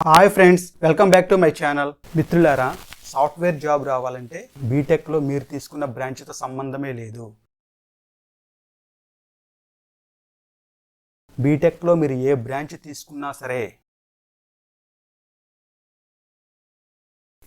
Hi friends welcome back to my channel మిత్రులారా software job రావాలంటే బీటెక్లో మీరు తీసుకున్న బ్రాంచ్తో సంబంధమే లేదు. బీటెక్లో మీరు ఏ బ్రాంచ్ తీసుకున్నా సరే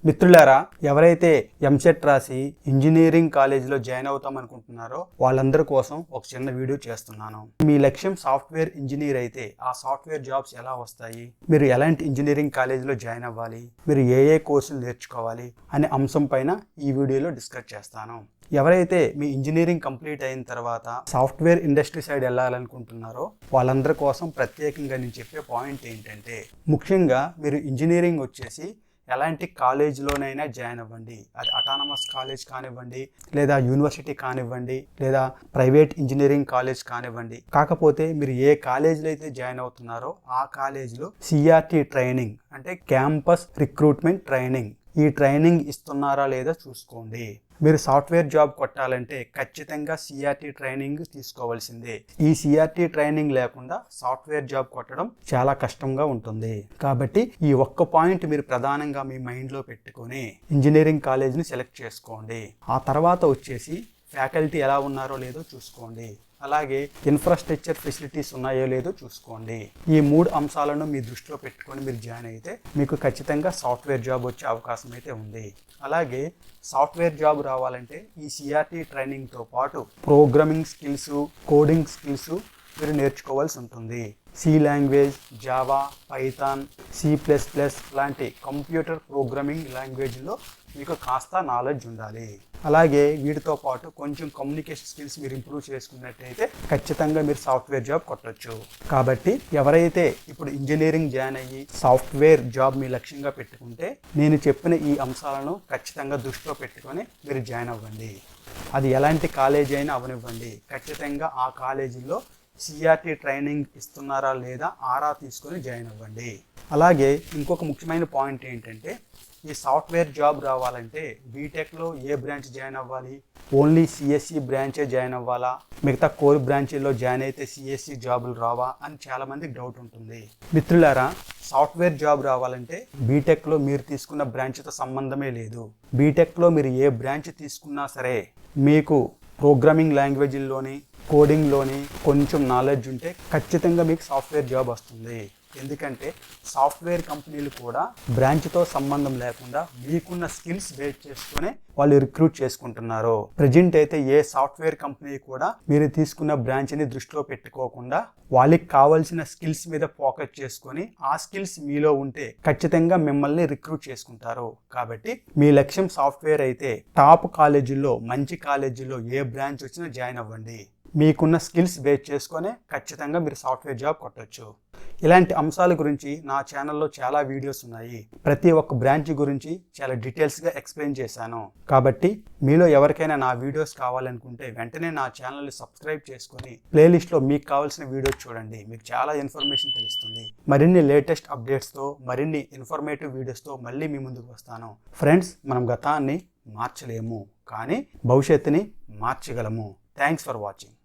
మిత్రులారా ఎవరైతే ఎంసెట్ రాసి ఇంజనీరింగ్ కాలేజీలో జాయిన్ అవుతాం అనుకుంటున్నారో వాళ్ళందరి కోసం ఒక చిన్న వీడియో చేస్తున్నాను. మీ లక్ష్యం సాఫ్ట్వేర్ ఇంజనీర్ అయితే ఆ సాఫ్ట్వేర్ జాబ్స్ ఎలా వస్తాయి? మీరు ఎలాంటి ఇంజనీరింగ్ కాలేజీలో జాయిన్ అవ్వాలి? మీరు ఏ ఏ కోర్సులు నేర్చుకోవాలి? అనే అంశం పైన ఈ వీడియోలో డిస్కస్ చేస్తాను. ఎవరైతే మీ ఇంజనీరింగ్ కంప్లీట్ అయిన తర్వాత సాఫ్ట్వేర్ ఇండస్ట్రీ సైడ్ వెళ్ళాలనుకుంటున్నారో వాళ్ళందరి కోసం ప్రత్యేకంగా నేను చెప్పే పాయింట్ ఏంటంటే ముఖ్యంగా మీరు ఇంజనీరింగ్ వచ్చేసి ఎలాంటి కాలేజీలోనైనా జాయిన్ అవ్వండి. అది అటానమస్ కాలేజ్ కానివ్వండి లేదా యూనివర్సిటీ కానివ్వండి లేదా ప్రైవేట్ ఇంజనీరింగ్ కాలేజ్ కానివ్వండి. కాకపోతే మీరు ఏ కాలేజీలో అయితే జాయిన్ అవుతున్నారో ఆ కాలేజీలో సిఆర్టీ ట్రైనింగ్ అంటే క్యాంపస్ రిక్రూట్మెంట్ ట్రైనింగ్ ఈ ట్రైనింగ్ ఇస్తున్నారా లేదా చూసుకోండి. మీరు సాఫ్ట్వేర్ జాబ్ కొట్టాలంటే ఖచ్చితంగా సిఆర్టీ ట్రైనింగ్ తీసుకోవాల్సిందే. ఈ సిఆర్టీ ట్రైనింగ్ లేకుండా సాఫ్ట్వేర్ జాబ్ కొట్టడం చాలా కష్టంగా ఉంటుంది. కాబట్టి ఈ ఒక్క పాయింట్ మీరు ప్రధానంగా మీ మైండ్లో పెట్టుకొని ఇంజనీరింగ్ కాలేజ్ని సెలెక్ట్ చేసుకోండి. ఆ తర్వాత వచ్చేసి ఫ్యాకల్టీ ఎలా ఉన్నారో లేదో చూసుకోండి. అలాగే ఇన్ఫ్రాస్ట్రక్చర్ ఫెసిలిటీస్ ఉన్నాయో లేదో చూసుకోండి. ఈ మూడు అంశాలను మీ దృష్టిలో పెట్టుకొని మీరు జాయిన్ అయితే మీకు ఖచ్చితంగా సాఫ్ట్వేర్ జాబ్ వచ్చే అవకాశం అయితే ఉంది. అలాగే సాఫ్ట్వేర్ జాబ్ రావాలంటే ఈ సిఆర్టీ ట్రైనింగ్తో పాటు ప్రోగ్రామింగ్ స్కిల్స్ కోడింగ్ స్కిల్స్ మీరు నేర్చుకోవాల్సి ఉంటుంది. C language Java Python C plus plus లాంటి కంప్యూటర్ ప్రోగ్రామింగ్ లాంగ్వేజ్లో మీకు కాస్త నాలెడ్జ్ ఉండాలి. అలాగే వీటితో పాటు కొంచెం కమ్యూనికేషన్ స్కిల్స్ మీరు ఇంప్రూవ్ చేసుకున్నట్టయితే ఖచ్చితంగా మీరు సాఫ్ట్వేర్ జాబ్ కొట్టచ్చు. కాబట్టి ఎవరైతే ఇప్పుడు ఇంజనీరింగ్ జాయిన్ అయ్యి సాఫ్ట్వేర్ జాబ్ మీ లక్ష్యంగా పెట్టుకుంటే నేను చెప్పిన ఈ అంశాలను ఖచ్చితంగా దృష్టిలో పెట్టుకొని మీరు జాయిన్ అవ్వండి. అది ఎలాంటి కాలేజీ అయినా అవనివ్వండి. ఖచ్చితంగా ఆ కాలేజీలో సిఆర్టీ ట్రైనింగ్ ఇస్తున్నారా లేదా ఆరా తీసుకొని జాయిన్ అవ్వండి. అలాగే ఇంకొక ముఖ్యమైన పాయింట్ ఏంటంటే ఈ సాఫ్ట్వేర్ జాబ్ రావాలంటే బీటెక్లో ఏ బ్రాంచ్ జాయిన్ అవ్వాలి? ఓన్లీ సిఎస్సి బ్రాంచే జాయిన్ అవ్వాలా? మిగతా కోర్ బ్రాంచీల్లో జాయిన్ అయితే సిఎస్సి జాబులు రావా? అని చాలామందికి డౌట్ ఉంటుంది. మిత్రులారా సాఫ్ట్వేర్ జాబ్ రావాలంటే బీటెక్లో మీరు తీసుకున్న బ్రాంచ్తో సంబంధమే లేదు. బీటెక్లో మీరు ఏ బ్రాంచ్ తీసుకున్నా సరే మీకు ప్రోగ్రామింగ్ లాంగ్వేజ్లోని కోడింగ్లోని కొంచెం నాలెడ్జ్ ఉంటే ఖచ్చితంగా మీకు సాఫ్ట్వేర్ జాబ్ వస్తుంది. ఎందుకంటే సాఫ్ట్వేర్ కంపెనీలు కూడా బ్రాంచ్తో సంబంధం లేకుండా మీకున్న స్కిల్స్ బేస్ చేసుకునే వాళ్ళు రిక్రూట్ చేసుకుంటున్నారు. ప్రజెంట్ అయితే ఏ సాఫ్ట్వేర్ కంపెనీ కూడా మీరు తీసుకున్న బ్రాంచ్ని దృష్టిలో పెట్టుకోకుండా వాళ్ళకి కావాల్సిన స్కిల్స్ మీద ఫోకస్ చేసుకొని ఆ స్కిల్స్ మీలో ఉంటే ఖచ్చితంగా మిమ్మల్ని రిక్రూట్ చేసుకుంటారు. కాబట్టి మీ లక్ష్యం సాఫ్ట్వేర్ అయితే టాప్ కాలేజీల్లో మంచి కాలేజీల్లో ఏ బ్రాంచ్ వచ్చినా జాయిన్ అవ్వండి. మీకున్న స్కిల్స్ బేస్ చేసుకొని ఖచ్చితంగా మీరు సాఫ్ట్వేర్ జాబ్ కొట్టచ్చు. ఇలాంటి అంశాల గురించి నా ఛానల్లో చాలా వీడియోస్ ఉన్నాయి. ప్రతి ఒక్క బ్రాంచ్ గురించి చాలా డీటెయిల్స్గా ఎక్స్ప్లెయిన్ చేశాను. కాబట్టి మీలో ఎవరికైనా నా వీడియోస్ కావాలనుకుంటే వెంటనే నా ఛానల్ని సబ్స్క్రైబ్ చేసుకొని ప్లేలిస్ట్లో మీకు కావాల్సిన వీడియోస్ చూడండి. మీకు చాలా ఇన్ఫర్మేషన్ తెలుస్తుంది. మరిన్ని లేటెస్ట్ అప్డేట్స్తో మరిన్ని ఇన్ఫర్మేటివ్ వీడియోస్తో మళ్ళీ మీ ముందుకు వస్తాను. ఫ్రెండ్స్ మనం గతాన్ని మార్చలేము. కానీ భవిష్యత్తుని మార్చగలము. Thanks for watching.